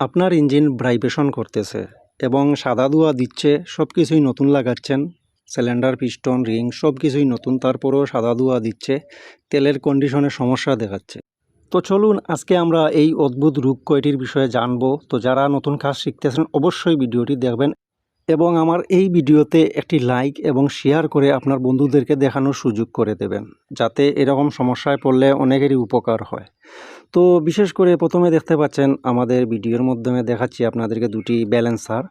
আপনার engine vibration করতেছে এবং সাদা ধোঁয়া দিচ্ছে সব কিছুই নতুন লাগাচ্ছেন। সিলিন্ডার, পিস্টন, রিং সব কিছুই নতুন, তারপরেও সাদা ধোঁয়া দিচ্ছে। তেলের কন্ডিশনে সমস্যা দেখাচ্ছে। তো চলুন, আজকে আমরা এই অদ্ভুত রূপ কয়টির বিষয়ে জানব। তো যারা নতুন কাজ শিখতেছেন, অবশ্যই ভিডিওটি দেখবেন এবং আমার এই ভিডিওতে একটি লাইক এবং শেয়ার করে আপনার বন্ধুদেরকে দেখানোর সুযোগ করে দেবেন, যাতে এরকম সমস্যায় পড়লে অনেকেরই উপকার হয়। তো বিশেষ করে প্রথমে দেখতে পাচ্ছেন আমাদের ভিডিওর মাধ্যমে দেখাচ্ছি আপনাদেরকে দুটি ব্যালেন্সার।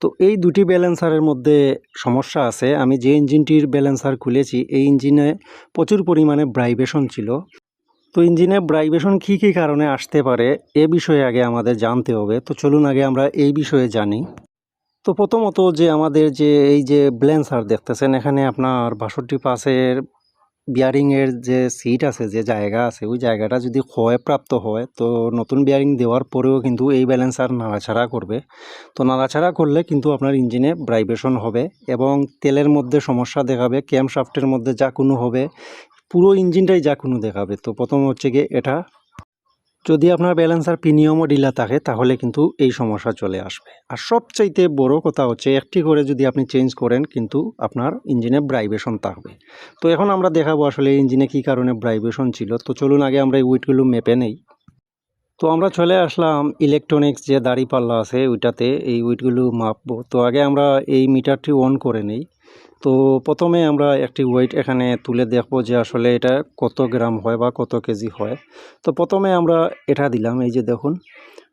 তো এই দুটি ব্যালেন্সারের মধ্যে সমস্যা আছে। আমি যে ইঞ্জিনটির ব্যালেন্সার খুলেছি, এই ইঞ্জিনে প্রচুর পরিমাণে ব্রাইব্রেশন ছিল। তো ইঞ্জিনে ব্রাইব্রেশন কী কী কারণে আসতে পারে, এ বিষয়ে আগে আমাদের জানতে হবে। তো চলুন আগে আমরা এই বিষয়ে জানি। তো প্রথমত যে আমাদের যে এই যে ব্লেন্সার দেখতেছেন, এখানে আপনার বাষট্টি পাসের বিয়ারিংয়ের যে সিট আছে, যে জায়গা আছে, ওই জায়গাটা যদি ক্ষয়প্রাপ্ত হয়, তো নতুন বিয়ারিং দেওয়ার পরেও কিন্তু এই ব্যালেন্স আর নাড়াছাড়া করবে। তো নাড়াছাড়া করলে কিন্তু আপনার ইঞ্জিনে ভাইব্রেশন হবে এবং তেলের মধ্যে সমস্যা দেখাবে ক্যাম্প শাফটের মধ্যে যা কোনো হবে, পুরো ইঞ্জিনটাই যা কোনো দেখাবে। তো প্রথম হচ্ছে গিয়ে এটা যদি আপনার ব্যালেন্স আর প্রিমিয়ামও ডিলা থাকে, তাহলে কিন্তু এই সমস্যা চলে আসবে। আর সবচাইতে বড় কথা হচ্ছে, একটি করে যদি আপনি চেঞ্জ করেন, কিন্তু আপনার ইঞ্জিনে ভাইব্রেশন থাকবে। তো এখন আমরা দেখাবো আসলে ইঞ্জিনে কী কারণে ভাইব্রেশন ছিল। তো চলুন আগে আমরা এই উইটগুলো মেপে নেই। তো আমরা চলে আসলাম ইলেকট্রনিক্স যে দাড়ি পাল্লা আছে, ওইটাতে এই উইটগুলো মাপবো। তো আগে আমরা এই মিটারটি অন করে নেই। তো প্রথমে আমরা একটি ওয়েট এখানে তুলে দেখব যে আসলে এটা কত গ্রাম হয় বা কত কেজি হয়। তো প্রথমে আমরা এটা দিলাম, এই যে দেখুন।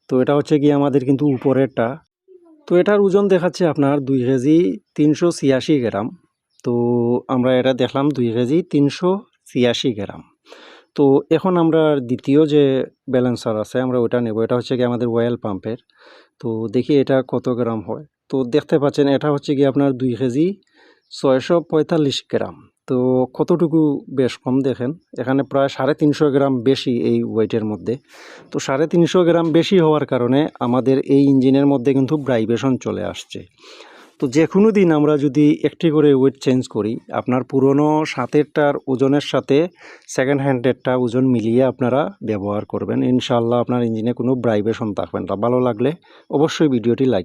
তো এটা হচ্ছে কি আমাদের কিন্তু উপরেরটা। তো এটার ওজন দেখাচ্ছে আপনার দুই কেজি তিনশো ছিয়াশি গ্রাম। তো আমরা এটা দেখলাম দুই কেজি তিনশো ছিয়াশি গ্রাম। তো এখন আমরা দ্বিতীয় যে ব্যালেন্সার আছে, আমরা ওটা নেব। এটা হচ্ছে কি আমাদের ওয়েল পাম্পের তো দেখি এটা কত গ্রাম হয়। তো দেখতে পাচ্ছেন, এটা হচ্ছে কি আপনার দুই কেজি ছয়শো পঁয়তাল্লিশ গ্রাম। তো কতটুকু বেশ কম দেখেন? এখানে প্রায় সাড়ে তিনশো গ্রাম বেশি এই ওয়েটের মধ্যে। তো সাড়ে তিনশো গ্রাম বেশি হওয়ার কারণে আমাদের এই ইঞ্জিনের মধ্যে কিন্তু ভাইব্রেশন চলে আসছে। তো যে কোনো দিন আমরা যদি একটি করে ওয়েট চেঞ্জ করি, আপনার পুরনো সাতেরটার ওজনের সাথে সেকেন্ড হ্যান্ডেরটা ওজন মিলিয়ে আপনারা ব্যবহার করবেন। ইনশাল্লাহ আপনার ইঞ্জিনে কোনো ভাইব্রেশন থাকবেন না। ভালো লাগলে অবশ্যই ভিডিওটি লাইক